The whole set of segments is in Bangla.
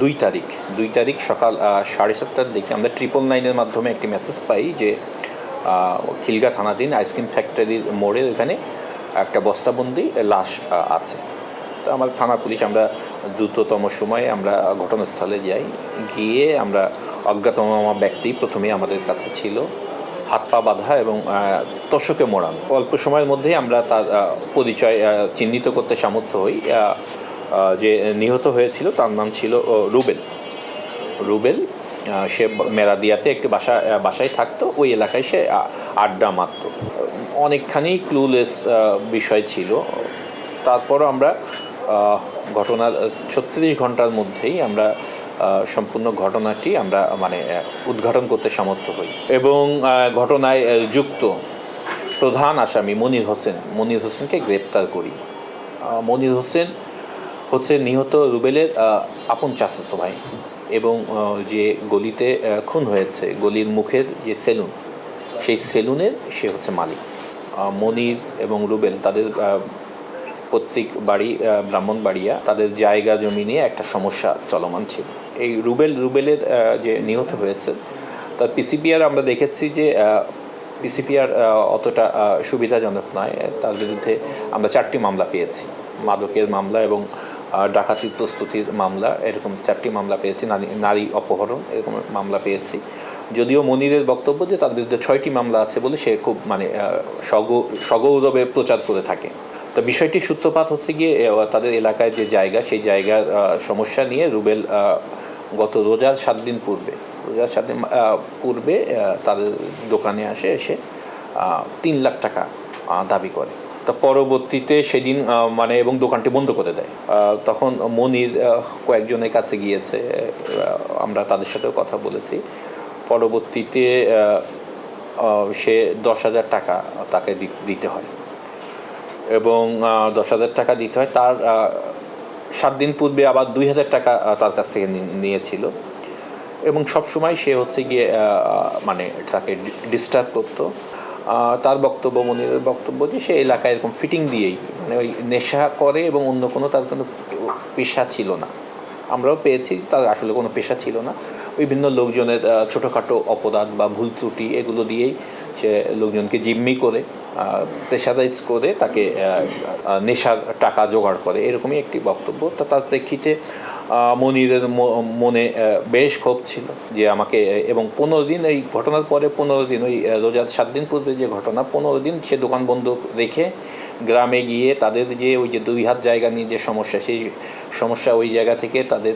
দুই তারিখ দুই তারিখ সকাল সাড়ে সাতটার দিকে আমরা ট্রিপল নাইনের মাধ্যমে একটি মেসেজ পাই যে খিলগা থানাধীন আইসক্রিম ফ্যাক্টরির মোড়ে ওখানে একটা বস্তাবন্দি লাশ আছে। তো আমার থানা পুলিশ আমরা দ্রুততম সময়ে আমরা ঘটনাস্থলে যাই। গিয়ে আমরা অজ্ঞাতম ব্যক্তি প্রথমে আমাদের কাছে ছিল। হাত পা বাঁধা এবং তোষকে মোড়ানো। অল্প সময়ের মধ্যেই আমরা তার পরিচয় চিহ্নিত করতে সামর্থ্য হই। যে নিহত হয়েছিল, তার নাম ছিল রুবেল। রুবেল সে মেরাদিয়াতে একটি বাসা বাসায় থাকতো। ওই এলাকায় সে আড্ডা মারত। অনেকখানি ক্লুলেস বিষয় ছিল। তারপরও আমরা ঘটনার, ছত্রিশ ঘণ্টার মধ্যেই আমরা সম্পূর্ণ ঘটনাটি আমরা মানে উদ্ঘাটন করতে সমর্থ হই। এবং ঘটনায় যুক্ত প্রধান আসামি মনির হোসেন। মনির হোসেনকে গ্রেপ্তার করি। মনির হোসেন হচ্ছে নিহত রুবেলের আপন চাচাতো ভাই এবং যে গলিতে খুন হয়েছে গলির মুখের যে সেলুন সেই সেলুনের সে হচ্ছে মালিক। মনির এবং রুবেল তাদের প্রত্যেক বাড়ি আহ, ব্রাহ্মণবাড়িয়া তাদের জায়গা জমি নিয়ে একটা সমস্যা চলমান ছিল। এই রুবেল রুবেলের যে নিহত হয়েছে তার পিসিপিআর আমরা দেখেছি যে পিসিপিআর অতটা সুবিধাজনক নয়। তার বিরুদ্ধে আমরা চারটি মামলা পেয়েছি মাদকের মামলা এবং ডাকাতি প্রস্তুতির মামলা, এরকম চারটি মামলা পেয়েছি, নারী নারী অপহরণ এরকম মামলা পেয়েছি। যদিও মনিরের বক্তব্য যে তার বিরুদ্ধে ছয়টি মামলা আছে বলে সে খুব মানে সগৌরবে প্রচার করে থাকে। তো বিষয়টি সূত্রপাত হচ্ছে গিয়ে তাদের এলাকায় যে জায়গা, সেই জায়গার সমস্যা নিয়ে রুবেল গত রোজার সাত দিন পূর্বে, রোজার সাত দিন পূর্বে তাদের দোকানে আসে, এসে তিন লাখ টাকা দাবি করে। তা পরবর্তীতে সেদিন মানে এবং দোকানটি বন্ধ করে দেয়। তখন মনির কয়েকজনের কাছে গিয়েছে আমরা তাদের সাথেও কথা বলেছি। পরবর্তীতে সে দশ হাজার টাকা তাকে দিতে হয়। এবং দশ হাজার টাকা দিতে হয়। তার সাত দিন পূর্বে আবার দুই হাজার টাকা তার কাছ থেকে নিয়েছিল। এবং সব সময় সে হচ্ছে গিয়ে মানে তাকে ডিস্টার্ব করতো। তার বক্তব্য, মনিরের বক্তব্য যে সে এলাকায় এরকম ফিটিং দিয়েই মানে ওই নেশা করে এবং অন্য কোনো তার কোনো পেশা ছিল না। আমরাও পেয়েছি তার আসলে কোনো পেশা ছিল না। বিভিন্ন লোকজনের ছোটোখাটো অপরাধ বা ভুল ত্রুটি এগুলো দিয়েই সে লোকজনকে জিম্মি করে প্রেশারাইজ করে তাকে নেশার টাকা জোগাড় করে। এরকমই একটি বক্তব্য। তা তার প্রেক্ষিতে মনিরের মনে বেশ ক্ষোভ ছিল যে আমাকে, এবং পনেরো দিন এই ঘটনার পরে পনেরো দিন ওই রোজার সাত দিন পূর্বে যে ঘটনা, পনেরো দিন সে দোকান বন্ধ রেখে গ্রামে গিয়ে তাদের যে ওই যে দুই হাত জায়গা নিয়ে যে সমস্যা, সেই সমস্যা ওই জায়গা থেকে তাদের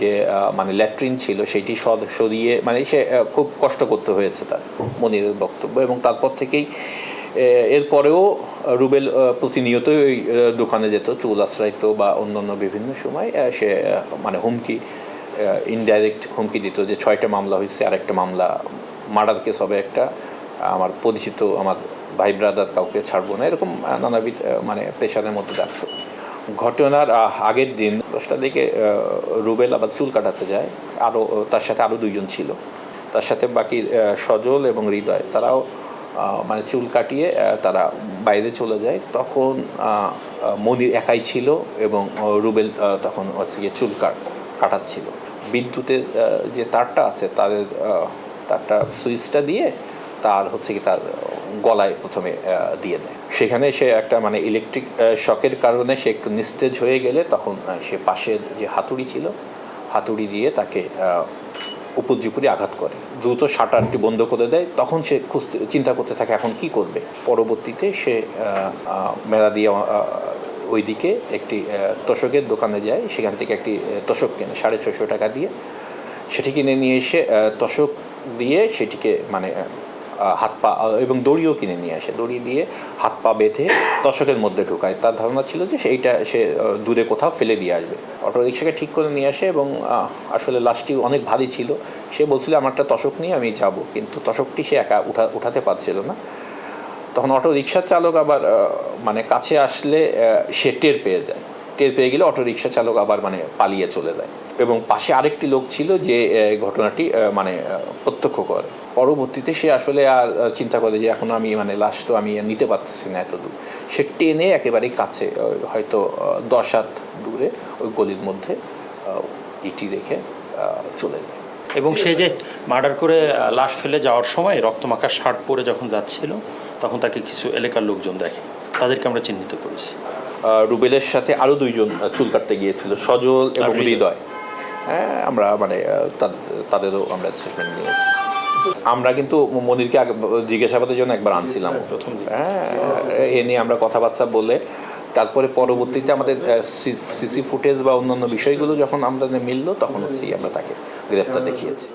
যে মানে ল্যাট্রিন ছিল সেটি সদ, সরিয়ে মানে সে খুব কষ্ট করতে হয়েছে তার, মনিরের বক্তব্য, এবং তারপর থেকেই এরপরেও রুবেল প্রতিনিয়তই ওই দোকানে যেত, চুল আশ্রাইত বা অন্যান্য বিভিন্ন সময় সে মানে হুমকি ইনডাইরেক্ট হুমকি দিত যে ছয়টা মামলা হয়েছে আর একটা মামলা, মার্ডার কেস হবে একটা, আমার পরিচিত, আমার ভাই ব্রাদার কাউকে ছাড়বো না, এরকম নানাবিধ মানে প্রেশারের মধ্যে ডাকতো ঘটনার আগের দিন দশটার দিকে রুবেল আবার চুল কাটাতে যায় আরও তার সাথে আরও দুইজন ছিল। তার সাথে বাকি সজল এবং হৃদয়, তারাও মানে চুল কাটিয়ে তারা বাইরে চলে যায়। তখন মনির একাই ছিল এবং রুবেল তখন হচ্ছে গিয়ে চুল কাট কাটাচ্ছিল। বিদ্যুতের যে তারটা আছে, তাদের তারটা সুইচটা দিয়ে তার হচ্ছে কি তার গলায় প্রথমে দিয়ে দেয়। সেখানে সে একটা মানে ইলেকট্রিক শকের কারণে সে একটু নিস্তেজ হয়ে গেলে তখন সে পাশের যে হাতুড়ি ছিল, হাতুড়ি দিয়ে তাকে আহ, আঘাত করে। দ্রুত শাটারটি বন্ধ করে দেয় তখন সে খুঁজতে চিন্তা করতে থাকে এখন কি করবে। পরবর্তীতে সে মেলা দিয়ে ওইদিকে একটি তোষকের দোকানে যায় সেখান থেকে একটি তোষক কেনে সাড়ে ছশো টাকা দিয়ে। সেটি কিনে নিয়ে এসে তোষক দিয়ে সেটিকে মানে হাত পা এবং দড়িও কিনে নিয়ে আসে। দড়ি দিয়ে হাত পা বেঁধে দশকের মধ্যে ঢুকায়। তার ধারণা ছিল যে সেইটা সে দূরে কোথাও ফেলে দিয়ে আসবে। অটো রিক্সাকে ঠিক করে নিয়ে আসে এবং আসলে লাশটি অনেক ভারী ছিল। সে বলছিল, আমারটা তশক নিয়ে আমি যাব। কিন্তু তশকটি সে একা উঠা, উঠাতে পারছিল না। তখন অটো রিক্সার চালক আবার মানে কাছে আসলে সে টের পেয়ে যায়। টের পেয়ে গেলে অটো রিক্সা চালক আবার মানে পালিয়ে চলে যায়। এবং পাশে আরেকটি লোক ছিল যে ঘটনাটি মানে প্রত্যক্ষ করে। পরবর্তীতে সে আসলে আর চিন্তা করে যে এখন আমি মানে লাশ তো আমি নিতে পারতেছি না এত দূর সে টেনে একেবারেই কাছে হয়তো দশ হাত দূরে ওই গলির মধ্যে ইটি রেখে চলে যায়। এবং সে যে মার্ডার করে লাশ ফেলে যাওয়ার সময় রক্তমাখা শার্ট পরে যখন যাচ্ছিল তখন তাকে কিছু এলাকার লোকজন দেখে। তাদেরকে আমরা চিহ্নিত করেছি। রুবেলের সাথে আরও দুইজন চুল কাটতে গিয়েছিল সজল এবং হৃদয়। হ্যাঁ আমরা মানে তাদেরও আমরা স্টেটমেন্ট নিয়েছি। আমরা কিন্তু মনিরকে জিজ্ঞাসাবাদের জন্য একবার আনছিলাম। প্রথম হ্যাঁ এ নিয়ে আমরা কথাবার্তা বলে, তারপরে পরবর্তীতে আমাদের সিসি ফুটেজ বা অন্যান্য বিষয়গুলো যখন আমাদের মিললো, তখন হচ্ছে আমরা তাকে গ্রেপ্তার দেখিয়েছি।